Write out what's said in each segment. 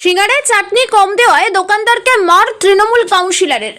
সিঙ্গারায় চাটনি কম দেওয়ায় দোকানদারকে মার তৃণমূল কাউন্সিলরের।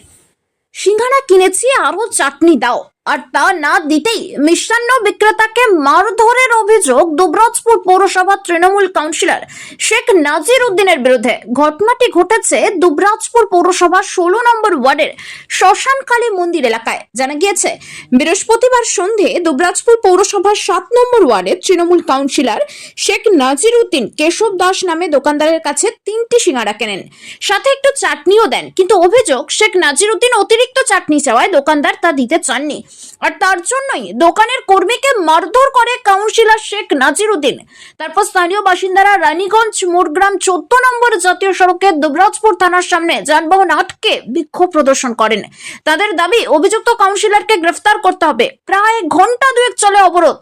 সিঙ্গারা কিনেছি আরও চাটনি দাও। আর তা না দিতেই মিষ্টান্ন বিক্রেতাকে মারধরের অভিযোগ দুবরাজপুর পৌরসভা তৃণমূল কাউন্সিলর শেখ নাজির উদ্দিনের বিরুদ্ধে। ঘটনাটি ঘটেছে দুবরাজপুর পৌরসভা ষোলো নম্বর ওয়ার্ডের শ্মশানকালী মন্দির এলাকায়। জানা গিয়েছে, বৃহস্পতিবার সন্ধে দুবরাজপুর পৌরসভার সাত নম্বর ওয়ার্ডের তৃণমূল কাউন্সিলর শেখ নাজির উদ্দিন কেশব দাস নামে দোকানদারের কাছে তিনটি সিঙ্গারা কেনেন। সাথে একটু চাটনিও দেন, কিন্তু অভিযোগ, শেখ নাজির উদ্দিন অতিরিক্ত চাটনি চাওয়ায় দোকানদার তা দিতে চাননি। আর তার জন্যই দোকানের কর্মীকে মারধর করে কাউন্সিলর শেখ নাজির উদ্দিন তারপর স্থানীয় বাসিন্দারা রানীগঞ্জ মোড়গ্রাম চোদ্দ নম্বর জাতীয় সড়কের দুবরাজপুর থানার সামনে যানবাহন আটকে বিক্ষোভ প্রদর্শন করেন। তাদের দাবি, অভিযুক্ত কাউন্সিলরকে গ্রেফতার করতে হবে। প্রায় ঘণ্টা দুয়েক চলে অবরোধ।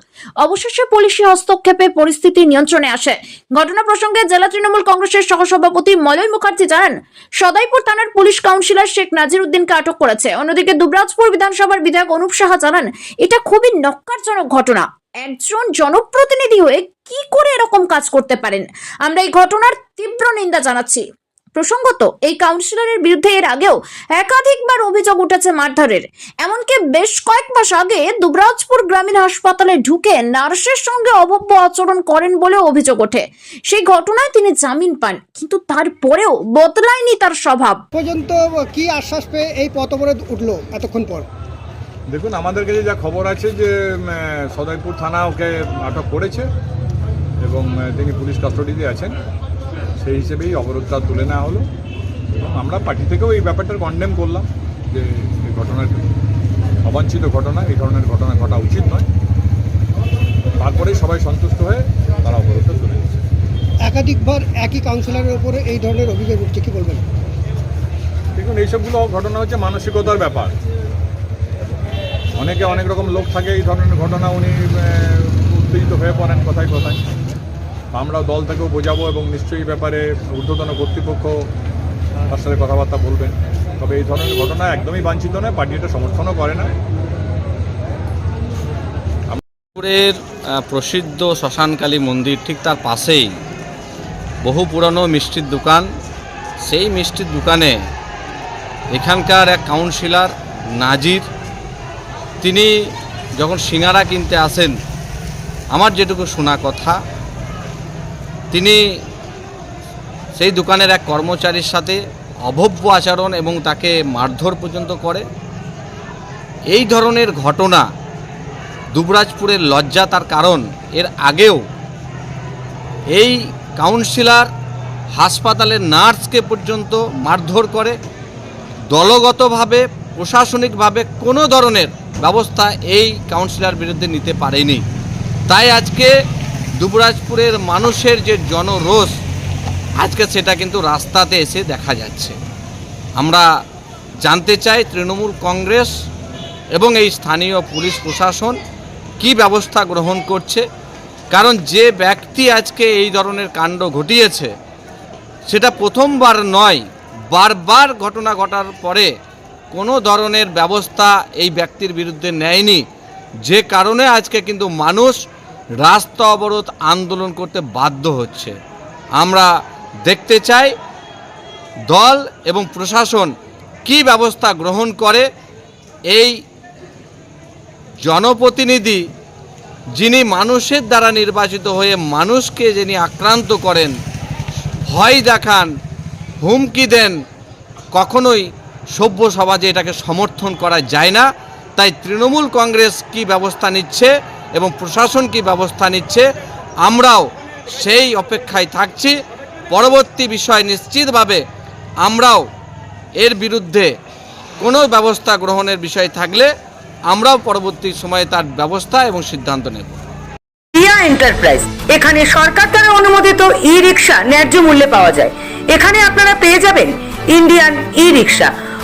অবশেষে পুলিশি হস্তক্ষেপে পরিস্থিতি নিয়ন্ত্রণে আসে। ঘটনা প্রসঙ্গে জেলা তৃণমূল কংগ্রেসের সহসভাপতি মলয় মুখার্জি জানান, সদাইপুর থানার পুলিশ কাউন্সিলর শেখ নাজির উদ্দিনকে আটক করেছে। অন্যদিকে দুবরাজপুর বিধানসভার বিধায়ক অনুপ সাহা জানান, এটা খুবই নক্কারজনক ঘটনা। একজন জনপ্রতিনিধি হয়ে কি করে এরকম কাজ করতে পারেন? আমরা এই ঘটনার তীব্র নিন্দা জানাচ্ছি। প্রসঙ্গত, এই কাউন্সিলরের বিরুদ্ধে এর আগেও একাধিকবার অভিযোগ উঠেছে মারধরের। এমনকি বেশ কয়েক মাস আগে দুবরাজপুর গ্রামীণ হাসপাতালে ঢুকে নার্সের সঙ্গে অভব্য আচরণ করেন বলে অভিযোগ ওঠে। সেই ঘটনায় তিনি জামিন পান, কিন্তু তারপরেও বদলায়নি তার স্বভাব। পর্যন্ত কি আশ্বাস পেয়ে এই পথ উঠল এতক্ষণ পর? দেখুন আমাদের কাছে যা খবর আছে যে সদয়পুর থানা ওকে আটক করেছে এবং তিনি পুলিশ কাস্টডিতে আছেন। সেই হিসেবেই অবরোধটা তুলে নেওয়া হলো। এবং আমরা পার্টি থেকেও এই ব্যাপারটার কন্ডেম করলাম যে এই ঘটনার অবাঞ্ছিত ঘটনা এই ধরনের ঘটনা ঘটা উচিত নয়। তারপরে সবাই সন্তুষ্ট হয়ে তারা অবরোধটা তুলে নিচ্ছে একাধিকবার একই কাউন্সিলরের উপরে এই ধরনের অভিযোগ উঠছে কি বলবেন? দেখুন এইসবগুলো ঘটনা হচ্ছে মানসিকতার ব্যাপার। অনেকে অনেক রকম লোক থাকে, এই ধরনের ঘটনা উনি উত্তেজিত হয়ে পড়েন কথায় কথায়। আমরা দল থেকেও বোঝাবো এবং নিশ্চয়ই ব্যাপারে ঊর্ধ্বতন কর্তৃপক্ষ তার সাথে কথাবার্তা বলবেন। তবে এই ধরনের ঘটনা একদমই বাঞ্ছিত নয়, পার্টি এটা সমর্থনও করে না। পুরের প্রসিদ্ধ শ্মশানকালী মন্দির ঠিক তার পাশেই। বহু পুরনো মিষ্টির দোকান। সেই মিষ্টির দোকানে এখানকার এক কাউন্সিলর নাজির তিনি যখন সিঙ্গারা কিনতে আসেন, আমার যেটুকু শোনা কথা, তিনি সেই দোকানের এক কর্মচারীর সাথে অভব্য আচরণ এবং তাকে মারধর পর্যন্ত করে। এই ধরনের ঘটনা দুবরাজপুরের লজ্জা তার কারণ। এর আগেও এই কাউন্সিলার হাসপাতালের নার্সকে পর্যন্ত মারধর করে। দলগতভাবে, প্রশাসনিকভাবে কোনো ধরনের ব্যবস্থা এই কাউন্সিলর বিরুদ্ধে নিতে পারেনি। তাই আজকে দুবরাজপুরের মানুষের যে জনরোষ, আজকে সেটা কিন্তু রাস্তাতে এসে দেখা যাচ্ছে। আমরা জানতে চাই তৃণমূল কংগ্রেস এবং এই স্থানীয় পুলিশ প্রশাসন কি ব্যবস্থা গ্রহণ করছে, কারণ যে ব্যক্তি আজকে এই ধরনের কাণ্ড ঘটিয়েছে, সেটা প্রথমবার নয়, বারবার ঘটনা ঘটার পরে কোনো ধরনের ব্যবস্থা এই ব্যক্তির বিরুদ্ধে নেয়নি। যে কারণে আজকে কিন্তু মানুষ রাস্তা অবরোধ আন্দোলন করতে বাধ্য হচ্ছে। আমরা দেখতে চাই দল এবং প্রশাসন কি ব্যবস্থা গ্রহণ করে। এই জনপ্রতিনিধি যিনি মানুষের দ্বারা নির্বাচিত হয়ে মানুষকে যিনি আক্রান্ত করেন, ভয় দেখান, হুমকি দেন, কখনোই সভ্য সমাজে এটাকে সমর্থন করা যায় না। তাই তৃণমূল কংগ্রেস কি ব্যবস্থা নিচ্ছে এবং প্রশাসন কি ব্যবস্থা নিচ্ছে, আমরাও সেই অপেক্ষায় থাকছি। পরবর্তী বিষয় নিশ্চিতভাবে আমরাও এর বিরুদ্ধে কোনো ব্যবস্থা গ্রহণের বিষয় থাকলে আমরাও পরবর্তী সময়ে তার ব্যবস্থা এবং সিদ্ধান্ত নেব। এন্টারপ্রাইজ, এখানে সরকার দ্বারা অনুমোদিত ই রিক্সা ন্যায্য মূল্যে পাওয়া যায়। এখানে আপনারা পেয়ে যাবেন ইন্ডিয়ান ই রিক্সা